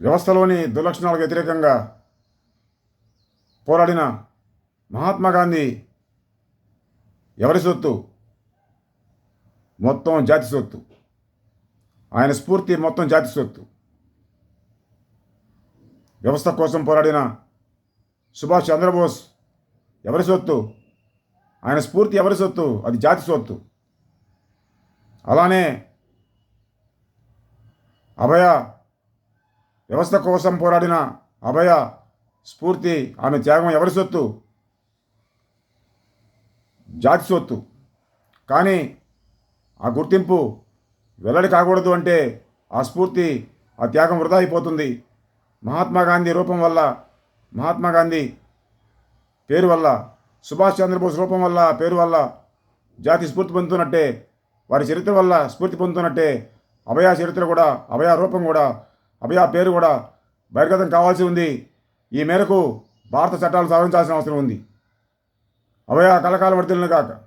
వ్యవస్థలోని దుర్లక్షణాలకు వ్యతిరేకంగా పోరాడిన మహాత్మా గాంధీ ఎవరి సొత్తు? మొత్తం జాతి సొత్తు. ఆయన స్ఫూర్తి మొత్తం జాతి సొత్తు. వ్యవస్థ కోసం పోరాడిన సుభాష్ చంద్రబోస్ ఎవరి సొత్తు? ఆయన స్ఫూర్తి ఎవరి సొత్తు? అది జాతి సొత్తు. అలానే అభయ వ్యవస్థ కోసం పోరాడిన అభయ స్ఫూర్తి ఆమె త్యాగం ఎవరి సొత్తు? జాతి సొత్తు. కానీ ఆ గుర్తింపు వెల్లడి కాకూడదు అంటే ఆ స్ఫూర్తి ఆ త్యాగం వృధా అయిపోతుంది. మహాత్మా గాంధీ రూపం వల్ల మహాత్మా గాంధీ పేరు వల్ల సుభాష్ చంద్రబోస్ రూపం వల్ల పేరు వల్ల జాతి స్ఫూర్తి పొందుతున్నట్టే వారి చరిత్ర వల్ల స్ఫూర్తి పొందుతున్నట్టే అభయ చరిత్ర కూడా అభయ రూపం కూడా అభయ పేరు కూడా బహిర్గతం కావాల్సి ఉంది. ఈ మేరకు భారత చట్టాలు సవరించాల్సిన అవసరం ఉంది. అభయ కలకాల వర్తిల్ని కాక.